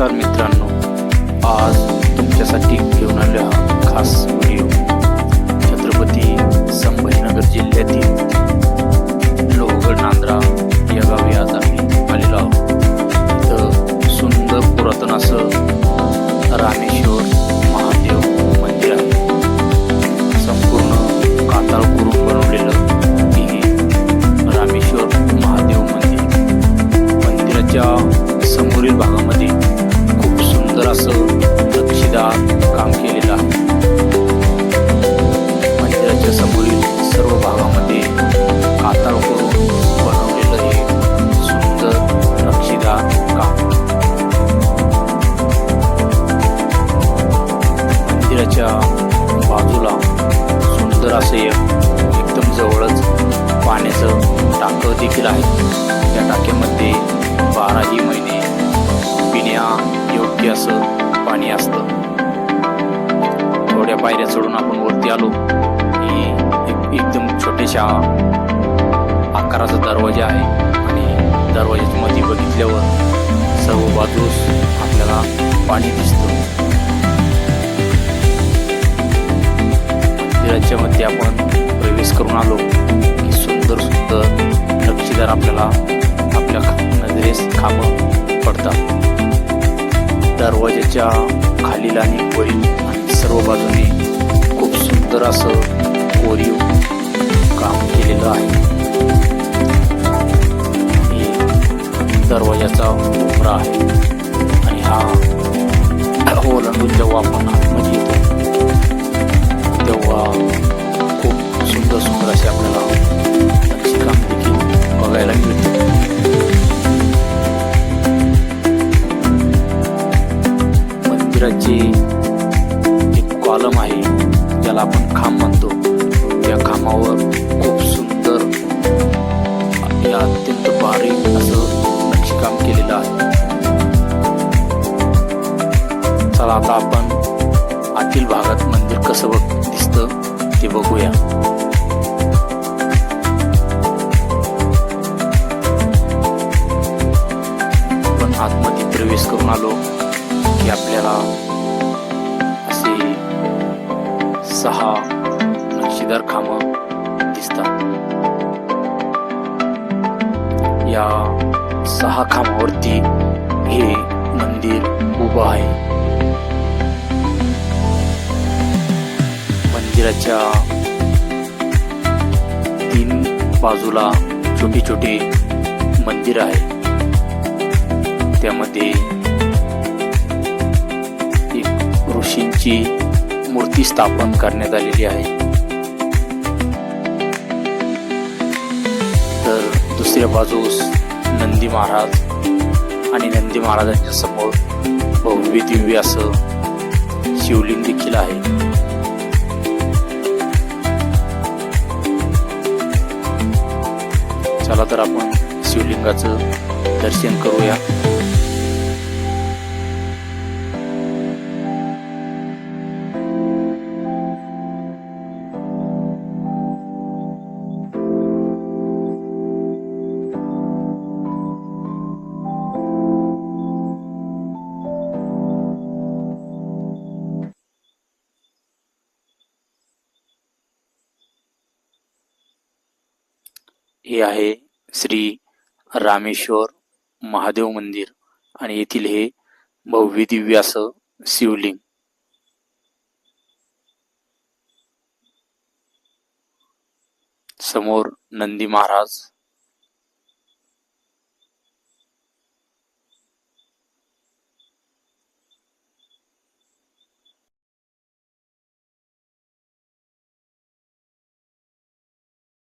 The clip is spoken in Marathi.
नमस्कार मित्रांनो. आज तुमच्यासाठी घेऊन आलो हा खास व्हिडिओ छत्रपती संभाजीनगर जिल्ह्यातील लोहगड नांद्रा या गावी आज आम्ही आलेलो आहोत. तर सुंदर पुरातन असं रामेश्वर मंदिराच्या बाजूला सुंदर असे एक एकदम जवळच पाण्याचं टाकं देखील आहे. त्या टाक्यामध्ये बाराही महिने पिण्या योग्य असं पाणी असतं. थोड्या पायऱ्या चढून आपण वरती आलो की एक एकदम छोट्याशा आकाराचा दरवाजा आहे आणि दरवाजाच्या मध्ये बघितल्यावर सर्व बाजूस आपल्याला पाणी दिसतं. मंदिराच्या आपण प्रवेश करून आलो की सुंदर सुंदर नक्षीदार आपल्याला आपल्या नजरेस खांब पडतात. दरवाजाच्या खालील आणि वरील आणि सर्व बाजूने खूप सुंदर असं कोरीव काम केलेलं आहे. दरवाजाचा उमरा आहे. आणि हा ओलांडून जेव्हा आपण ज्याला आपण खांब म्हणतो त्या खांबावर खूप सुंदर या अत्यंत बारीक असं नक्षीकाम केलेलं आहे. चला आता आपण आतील भागात मंदिर कसं बघ दिसतं ते बघूया. आपण आतमध्ये प्रवेश करून आलो की आपल्याला सहा नक्षीदार खांब दिसतात. या सहा खांबावरती हे मंदिर उभं आहे. मंदिराच्या तीन बाजूला छोटी छोटी मंदिर आहे. त्यामध्ये एक ऋषींची मूर्ती स्थापन करण्यात आलेली आहे. तर दुसऱ्या बाजूस नंदी महाराज आणि नंदी महाराजांच्या समोर भव्य दिव्य असं शिवलिंग देखील आहे. चला तर आपण शिवलिंगाचं दर्शन करूया. हे आहे श्री रामेश्वर महादेव मंदिर आणि येथील हे भव्य असं शिवलिंग. समोर नंदी महाराज